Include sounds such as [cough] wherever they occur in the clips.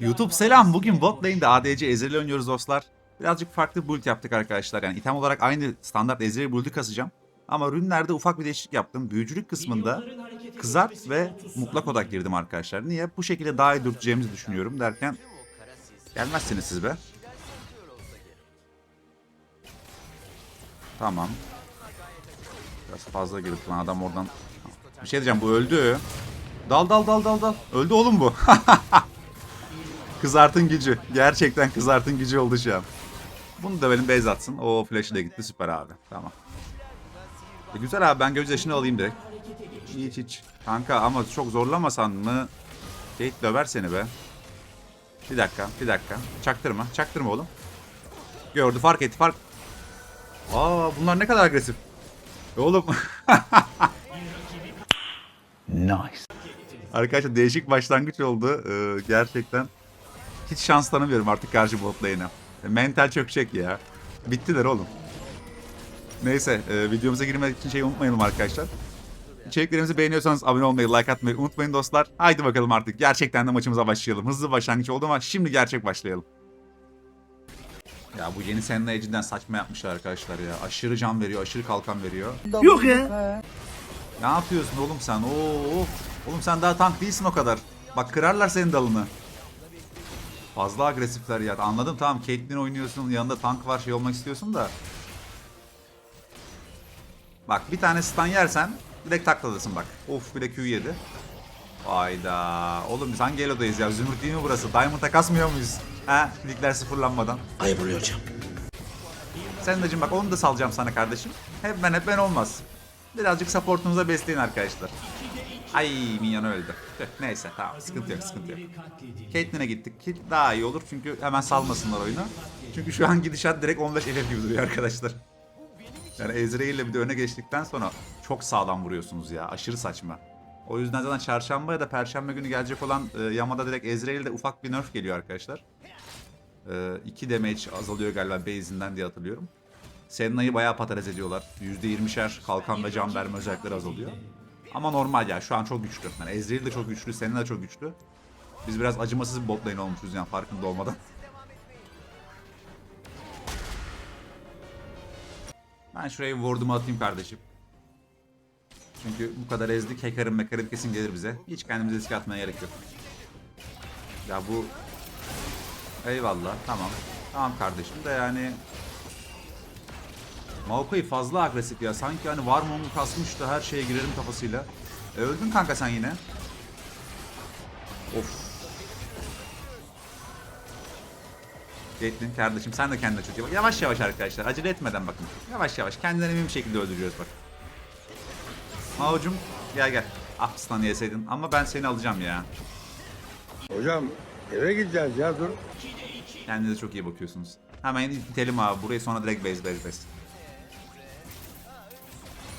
YouTube selam. Bugün bot lane'de ADC Ezreal oynuyoruz dostlar. Birazcık farklı build yaptık arkadaşlar. Yani item olarak aynı standart Ezreal build'i kasacağım. Ama rünlerde ufak bir değişiklik yaptım. Büyücülük kısmında kızart ve mutlak odak girdim arkadaşlar. Niye? Bu şekilde daha iyi dürteceğimizi düşünüyorum derken gelmezsiniz siz be. Tamam. Biraz fazla girdik lan adam oradan. Bir şey diyeceğim bu öldü. Dal dal dal dal dal. Öldü oğlum bu. [laughs] kızartın gücü. Gerçekten kızartın gücü oldu şu an. Bunu da benim base atsın. O flash'ı da gitti süper abi. Tamam. E, güzel abi ben gözyaşını alayım direkt. Hiç hiç. Kanka ama çok zorlamasan mı? Kate döver seni be. Bir dakika, bir dakika. Çaktırma, çaktırma oğlum. Gördü, fark etti, fark... Aa bunlar ne kadar agresif. Oğlum. [laughs] Nice. Arkadaşlar değişik başlangıç oldu. Ee, gerçekten hiç şans tanımıyorum artık karşı bot lane'e. Mental çökecek ya. Bittiler oğlum. Neyse e, videomuza girmek için şey unutmayalım arkadaşlar. İçeriklerimizi beğeniyorsanız abone olmayı, like atmayı unutmayın dostlar. Haydi bakalım artık gerçekten de maçımıza başlayalım. Hızlı başlangıç oldu ama şimdi gerçek başlayalım. Ya bu yeni Senna Edge'den saçma yapmışlar arkadaşlar ya. Aşırı can veriyor, aşırı kalkan veriyor. Yok ya. Ne yapıyorsun oğlum sen? Oo, oğlum sen daha tank değilsin o kadar. Bak kırarlar senin dalını. Fazla agresifler ya. Anladım tamam Caitlyn oynuyorsun yanında tank var şey olmak istiyorsun da. Bak bir tane stun yersen direkt takladasın bak. Of bir de Q yedi. Hayda. Oğlum biz hangi elodayız ya? Zümrüt değil mi burası? Diamond'a kasmıyor muyuz? He? Ligler sıfırlanmadan. Ayıp oluyor hocam. Sen de bak onu da salacağım sana kardeşim. Hep ben hep ben olmaz. Birazcık supportunuza besleyin arkadaşlar. Ay minyon öldü. Neyse tamam sıkıntı yok sıkıntı yok. Caitlyn'e gittik ki daha iyi olur çünkü hemen salmasınlar oyunu. Çünkü şu an gidişat direkt 15 FF gibi duruyor arkadaşlar. Yani Ezreal ile bir de öne geçtikten sonra çok sağlam vuruyorsunuz ya. Aşırı saçma. O yüzden zaten çarşamba ya da perşembe günü gelecek olan e, Yamada direkt Ezreal'de ufak bir nerf geliyor arkadaşlar. 2 damage azalıyor galiba base'inden diye hatırlıyorum. Senna'yı bayağı patates ediyorlar. %20'şer kalkan ve can verme özellikleri azalıyor. Ama normal ya şu an çok güçlü. Yani Ezreal de çok güçlü, Senna da çok güçlü. Biz biraz acımasız bir bot lane olmuşuz yani farkında olmadan. [laughs] Ben şuraya ward'umu atayım kardeşim. Çünkü bu kadar ezdik. Hacker'ın mekarın kesin gelir bize. Hiç kendimize riske atmaya gerek yok. Ya bu... Eyvallah tamam. Tamam kardeşim de yani... Maokai fazla agresif ya. Sanki hani Warmong'u kasmış da her şeye girerim kafasıyla. E, öldün kanka sen yine. Of. Caitlyn kardeşim sen de kendine çok iyi bak. Yavaş yavaş arkadaşlar. Acele etmeden bakın. Yavaş yavaş. Kendinden emin bir şekilde öldürüyoruz bak. Mao'cum gel gel. Ah stun yeseydin. Ama ben seni alacağım ya. Hocam eve gideceğiz ya dur. Kendinize çok iyi bakıyorsunuz. Hemen itelim abi. Burayı sonra direkt base base base.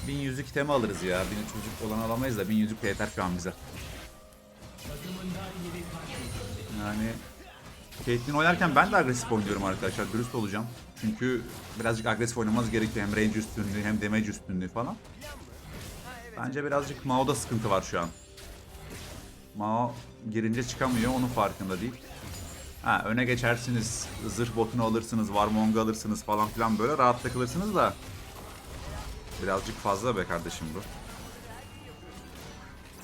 1100'lük itemi alırız ya. 1300'lük olan alamayız da 1100'lük de yeter şu an bize. Yani Caitlyn oynarken ben de agresif oynuyorum arkadaşlar. Dürüst olacağım. Çünkü birazcık agresif oynamamız gerekiyor. Hem range üstünlüğü hem damage üstünlüğü falan. Bence birazcık Mao'da sıkıntı var şu an. Mao girince çıkamıyor. Onun farkında değil. Ha öne geçersiniz, zırh botunu alırsınız, Warmong'u alırsınız falan filan böyle rahat takılırsınız da. Birazcık fazla be kardeşim bu.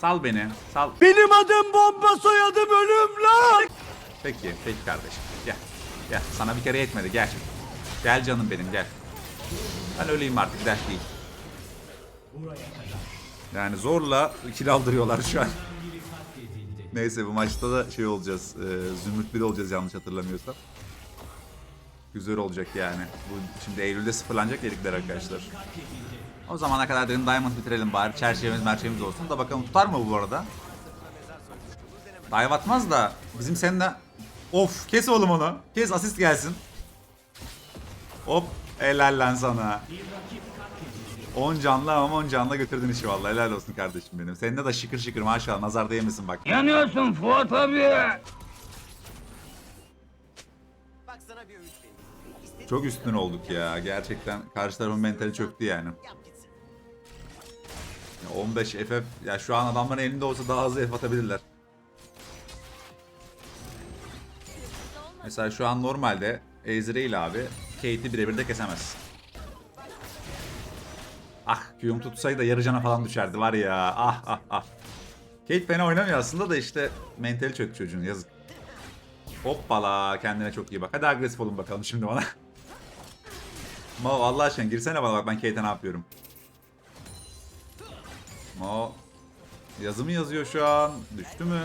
Sal beni, sal. Benim adım bomba soyadım ölüm lan. Peki, peki kardeşim. Gel, gel. Sana bir kere yetmedi, gel. Gel canım benim, gel. Ben öleyim artık, dert değil. Yani zorla kill aldırıyorlar şu an. Neyse bu maçta da şey olacağız. E, Zümrüt 1 olacağız yanlış hatırlamıyorsam. Güzel olacak yani. Bu şimdi Eylül'de sıfırlanacak delikler arkadaşlar. O zamana kadar dedim Diamond bitirelim bari. Çerçevemiz merçevimiz olsun da bakalım tutar mı bu arada? Dive atmaz da bizim seninle... Of kes oğlum onu. Kes asist gelsin. Hop helal lan sana. 10 canlı ama 10 canlı götürdün işi vallahi helal olsun kardeşim benim. Seninle de şıkır şıkır maşallah nazar değmesin bak. Yanıyorsun Fuat abi. Çok üstün olduk ya. Gerçekten karşı tarafın mentali çöktü yani. Ya 15 FF ya şu an adamların elinde olsa daha hızlı F atabilirler. Mesela şu an normalde Ezreal abi Kate'i birebir de kesemez. Ah Q'um tutsaydı da yarı cana falan düşerdi var ya. Ah ah ah. Kate fena oynamıyor aslında da işte mentali çöktü çocuğun yazık. Hoppala kendine çok iyi bak. Hadi agresif olun bakalım şimdi bana. [laughs] Mo Allah aşkına girsene bana bak ben Kate'e ne yapıyorum. Mo yazı mı yazıyor şu an? Düştü mü?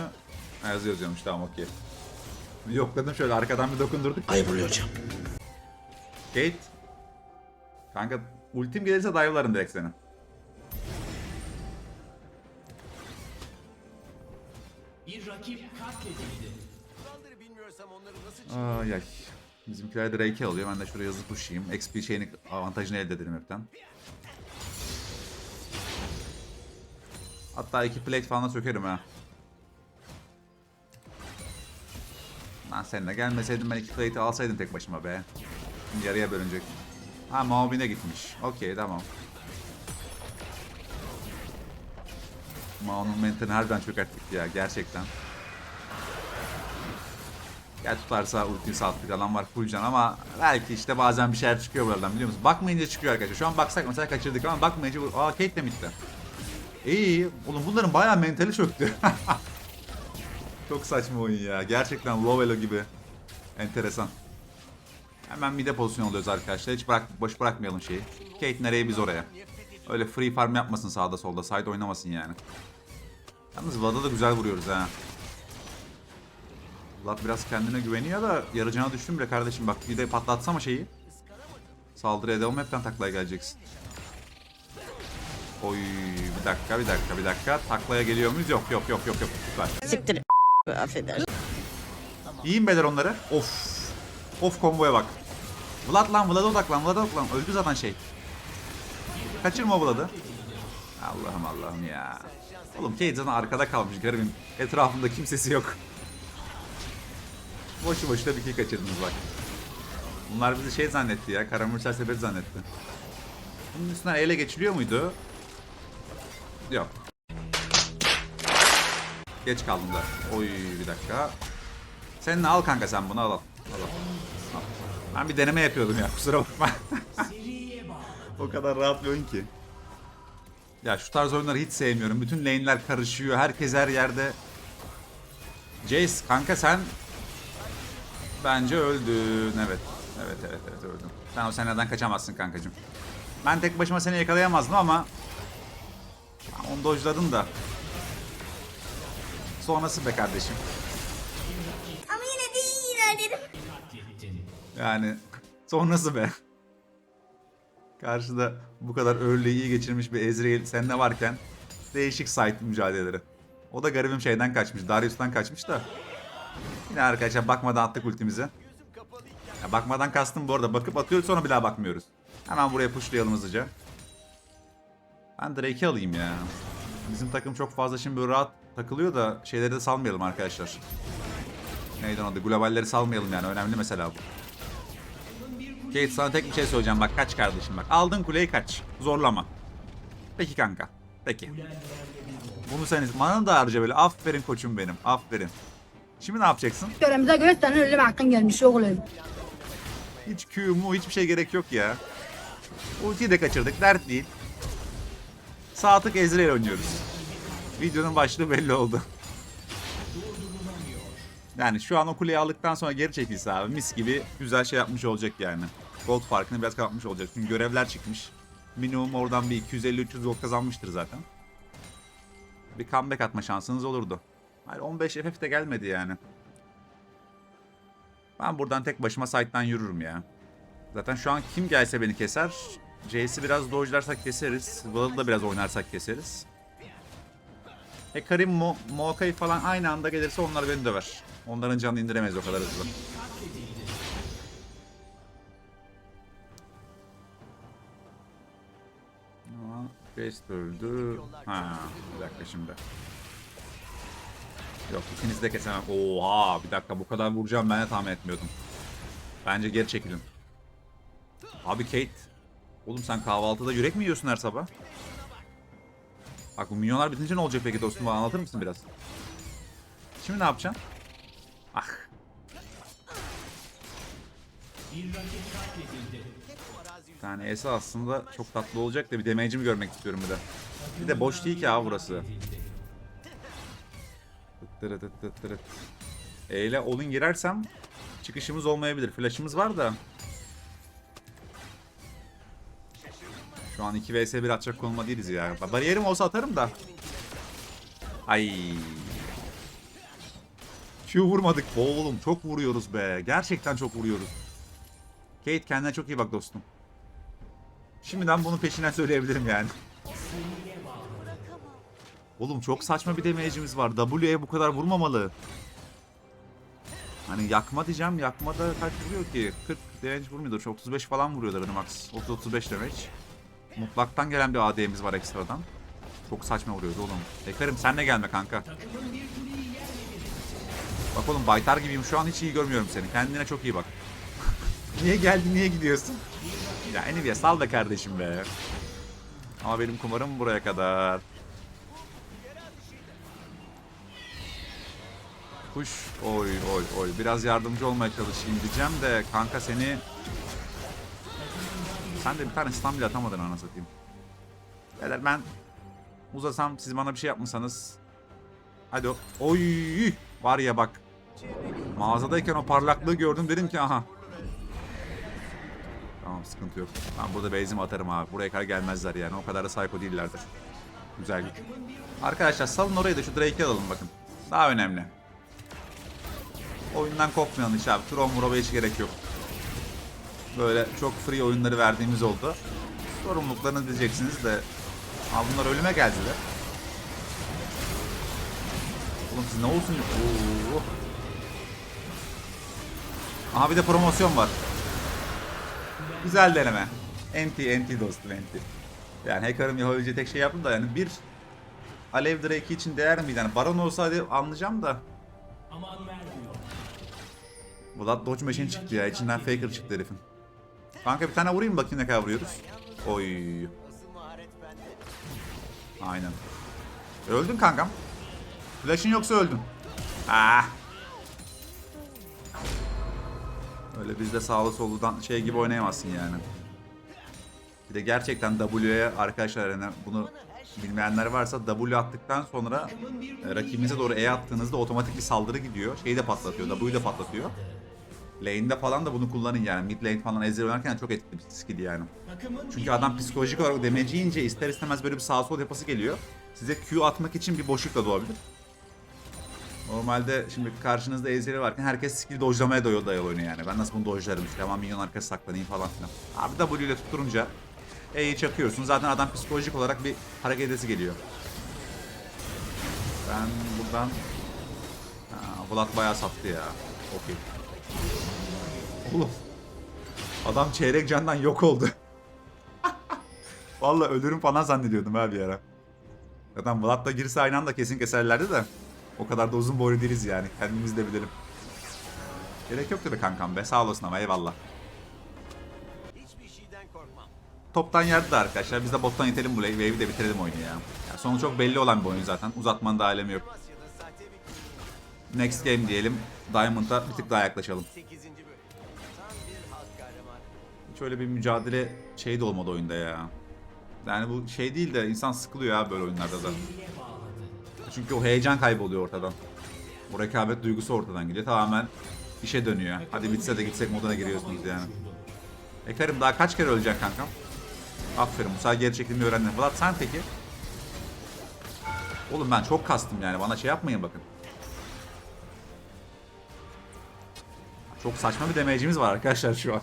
Ha, yazı yazıyormuş tamam okey. Bir yokladım şöyle arkadan bir dokundurduk. Ayıp oluyor hocam. Kate. Kanka ultim gelirse dive'larım direkt seni. Ay ay. Bizimkiler de Reiki alıyor. Ben de şuraya hızlı pushayım. XP şeyini avantajını elde edelim hepten. Hatta iki plate falan sökerim ha. Lan seninle gelmeseydim ben iki plate'i alsaydım tek başıma be. Yarıya bölünecek. Ha Maobin'e gitmiş. Okey tamam. Mao'nun mentalini harbiden çökerttik ya gerçekten. Gel tutarsa ulti saatlik alan var full can ama belki işte bazen bir şeyler çıkıyor buradan biliyor musun? Bakmayınca çıkıyor arkadaşlar. Şu an baksak mesela kaçırdık ama bakmayınca. Aa Kate de. İyi iyi. Oğlum bunların bayağı mentali çöktü. [laughs] Çok saçma oyun ya. Gerçekten low elo gibi. Enteresan. Hemen mide pozisyon alıyoruz arkadaşlar. Hiç bırak, boş bırakmayalım şeyi. Kate nereye biz oraya. Öyle free farm yapmasın sağda solda. Side oynamasın yani. Yalnız Vlad'a da güzel vuruyoruz ha. Vlad biraz kendine güveniyor da yarıcana düştüm bile kardeşim. Bak bir de patlatsama şeyi. Saldırıya devam hepten taklaya geleceksin. Oy bir dakika bir dakika bir dakika. Taklaya geliyor muyuz? Yok yok yok yok yok. Süper. Siktir. Affedersin. Yiyin beyler onları. Of. Of komboya bak. Vlad lan Vlad'a odaklan Vlad'a odaklan. Öldü zaten şey. Kaçırma Vlad'ı. Allah'ım Allah'ım ya. Oğlum zaten arkada kalmış garibim. Etrafında kimsesi yok. Boşu boşuna bir kill kaçırdınız bak. Bunlar bizi şey zannetti ya. Karamürsel sepet zannetti. Bunun üstünden ele geçiliyor muydu? Yok. Geç kaldım da. Oy bir dakika. Sen de al kanka sen bunu al al. Al. Ben bir deneme yapıyordum ya [laughs] kusura bakma. o kadar rahat bir oyun ki. Ya şu tarz oyunları hiç sevmiyorum. Bütün lane'ler karışıyor. Herkes her yerde. Jace kanka sen bence öldün. Evet. Evet evet evet öldün. Sen o seneden kaçamazsın kankacım. Ben tek başıma seni yakalayamazdım ama onu dojladın da. Sonrası be kardeşim. Ama yine de iyi ilerledim. Yani sonrası be. Karşıda bu kadar early'yi iyi geçirmiş bir Ezreal seninle varken değişik site mücadeleleri. O da garibim şeyden kaçmış. Darius'tan kaçmış da. Yine arkadaşlar bakmadan attık ultimizi. Ya bakmadan kastım bu arada. Bakıp atıyoruz sonra bir daha bakmıyoruz. Hemen buraya pushlayalım hızlıca. Ben Drake'i alayım ya. Bizim takım çok fazla şimdi böyle rahat takılıyor da şeyleri de salmayalım arkadaşlar. Neydi adı? Globalleri salmayalım yani. Önemli mesela bu. Kate sana tek bir şey söyleyeceğim bak kaç kardeşim bak. Aldın kuleyi kaç. Zorlama. Peki kanka. Peki. Bunu sen bana da harca böyle. Aferin koçum benim. Aferin. Şimdi ne yapacaksın? Göremize göre senin ölüm hakkın gelmiş oğlum. Hiç Q mu hiçbir şey gerek yok ya. Ultiyi de kaçırdık. Dert değil. Sağ tık Ezreal oynuyoruz. Videonun başlığı belli oldu. Yani şu an o kuleyi aldıktan sonra geri çekilse abi mis gibi güzel şey yapmış olacak yani. Gold farkını biraz kapatmış olacak. Çünkü görevler çıkmış. Minimum oradan bir 250-300 gold kazanmıştır zaten. Bir comeback atma şansınız olurdu. Hayır 15 FF de gelmedi yani. Ben buradan tek başıma site'dan yürürüm ya. Zaten şu an kim gelse beni keser. Jace'i biraz dojlarsak keseriz. Vlad'ı da biraz oynarsak keseriz. E Karim, Mo Mokai falan aynı anda gelirse onlar beni döver. Onların canını indiremeyiz o kadar hızlı. Beast öldü. Ha, bir dakika şimdi. Yok ikinizi de kesemem. Oha bir dakika bu kadar vuracağım ben de tahmin etmiyordum. Bence geri çekilin. Abi Kate. Oğlum sen kahvaltıda yürek mi yiyorsun her sabah? Bak bu milyonlar bitince ne olacak peki dostum bana anlatır mısın biraz? Şimdi ne yapacaksın? Ah. Bir tane Esa aslında çok tatlı olacak da bir damage'imi görmek istiyorum bir de. Bir de boş değil ki abi burası. E ile olun girersem çıkışımız olmayabilir. Flash'ımız var da. Şu an 2 vs 1 atacak konuma değiliz ya. Bariyerim olsa atarım da. Ay. Q vurmadık oğlum. Çok vuruyoruz be. Gerçekten çok vuruyoruz. Kate kendine çok iyi bak dostum. Şimdiden bunu peşinden söyleyebilirim yani. Oğlum çok saçma bir damage'imiz var. W'ye bu kadar vurmamalı. Hani yakma diyeceğim. Yakma da kaç vuruyor ki? 40 damage vurmuyordur. 35 falan vuruyorlar hani max. 30-35 damage. Mutlaktan gelen bir AD'miz var ekstradan. Çok saçma vuruyoruz oğlum. Ekarim sen de gelme kanka. Bak oğlum baytar gibiyim şu an hiç iyi görmüyorum seni. Kendine çok iyi bak. [laughs] niye geldin niye gidiyorsun? Ya Nvidia sal be kardeşim be. Ama benim kumarım buraya kadar. Kuş oy oy oy biraz yardımcı olmaya çalışayım diyeceğim de kanka seni sen de bir tane stun bile atamadın ana satayım. Beyler ben uzasam siz bana bir şey yapmasanız Hadi o. Oy var ya bak. Mağazadayken o parlaklığı gördüm dedim ki aha. Tamam sıkıntı yok. Ben burada base'imi atarım abi. Buraya kadar gelmezler yani. O kadar da psycho değillerdir. Güzel. Arkadaşlar salın orayı da şu Drake'i alalım bakın. Daha önemli. Oyundan kopmayalım hiç abi. Tron Murab'a hiç gerek yok. Böyle çok free oyunları verdiğimiz oldu. Sorumluluklarını diyeceksiniz de. Aa bunlar ölüme geldiler. Oğlum siz ne olsun? Oo. Aha bir de promosyon var. Güzel deneme. Enti enti dostum enti. Yani hacker'ım yapabileceği tek şey yaptım da yani bir Alev Drake için değer miydi? Yani Baron olsaydı anlayacağım da. Vlad Dodge Machine çıktı ya. İçinden Faker çıktı herifin. Kanka bir tane vurayım bakayım ne kadar vuruyoruz. Oy. Aynen. Öldün kankam. Flash'ın yoksa öldün. Ah. Öyle bizde sağlı solludan şey gibi oynayamazsın yani. Bir de gerçekten W'ye arkadaşlar yani bunu bilmeyenler varsa W attıktan sonra e, rakibinize doğru E attığınızda otomatik bir saldırı gidiyor. Şeyi de patlatıyor, W'yu de patlatıyor. Lane'de falan da bunu kullanın yani. Mid lane falan ezber oynarken çok etkili bir skill yani. Çünkü adam psikolojik olarak damage yiyince ister istemez böyle bir sağ sol yapası geliyor. Size Q atmak için bir boşluk da doğabilir. Normalde şimdi karşınızda ezeli varken herkes skill dojlamaya dayalı, dayalı oynuyor yani. Ben nasıl bunu dojlarım işte hemen minyon arkası saklanayım falan filan. Abi W ile tutturunca E'yi çakıyorsun. Zaten adam psikolojik olarak bir hareket edesi geliyor. Ben buradan... Ha, Vlad bayağı sattı ya. Okey. Oğlum. Adam çeyrek candan yok oldu. Vallahi ölürüm falan zannediyordum abi bir ara. Zaten Vlad da girse aynı anda kesin keserlerdi de. O kadar da uzun boylu değiliz yani. Kendimiz de bilelim. Gerek yoktu be kankam be. Sağ olasın ama eyvallah. Toptan de arkadaşlar. Biz de bottan itelim bu wave'i de bitirelim oyunu ya. ya. Sonu çok belli olan bir oyun zaten. Uzatmanın da alemi yok. Next game diyelim. Diamond'a bir tık daha yaklaşalım. Hiç öyle bir mücadele şey de olmadı oyunda ya. Yani bu şey değil de insan sıkılıyor ya böyle oyunlarda da. Çünkü o heyecan kayboluyor ortadan. O rekabet duygusu ortadan gidiyor. Tamamen işe dönüyor. Hadi bitse de gitsek moduna giriyorsunuz yani. Ekarim daha kaç kere öleceksin kankam? Aferin sefer geri çekilmeyi öğrendin. Vlad sen peki? Oğlum ben çok kastım yani bana şey yapmayın bakın. Çok saçma bir damage'imiz var arkadaşlar şu an.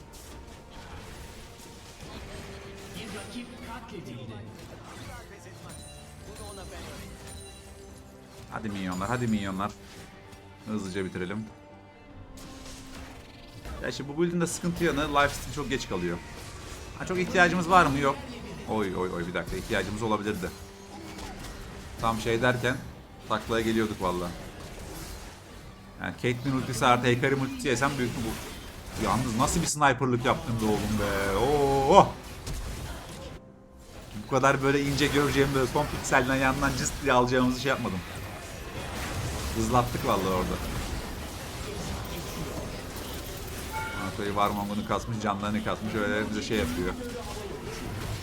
Hadi minyonlar, hadi minyonlar. Hızlıca bitirelim. Ya şimdi bu build'in de sıkıntı yanı lifesteal çok geç kalıyor. Ha, çok ihtiyacımız var mı? Yok. Oy oy oy bir dakika ihtiyacımız olabilirdi. Tam şey derken taklaya geliyorduk valla. Yani Caitlyn ultisi artı Hekarim ultisi yesem büyük bu. Yalnız nasıl bir sniperlık yaptın be oğlum be. Oo. Bu kadar böyle ince göreceğim böyle son pikselden yandan cıst diye alacağımızı şey yapmadım. Hızlattık vallahi orada. Şöyle Warmongo'nu kasmış, canlarını kasmış, öyle bize şey yapıyor.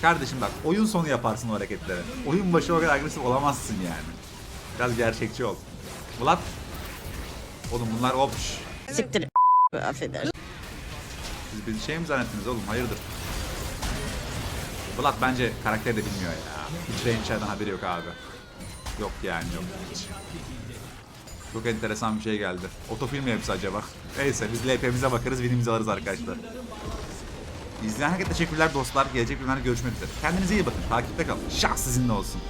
Kardeşim bak oyun sonu yaparsın o hareketleri. Oyun başı o kadar agresif olamazsın yani. Biraz gerçekçi ol. Vlad. Oğlum bunlar opş. Siktir. Affedersin. Siz bir şey mi zannettiniz oğlum? Hayırdır? Vlad bence karakteri de bilmiyor ya. Hiç Ranger'dan haberi yok abi. Yok yani yok. Çok enteresan bir şey geldi. Otofilm mi hepsi acaba? Neyse biz LP'mize bakarız, winimizi alırız arkadaşlar. İzleyen herkese teşekkürler dostlar. Gelecek bölümlerde görüşmek üzere. Kendinize iyi bakın. Takipte kalın. Şah sizinle olsun.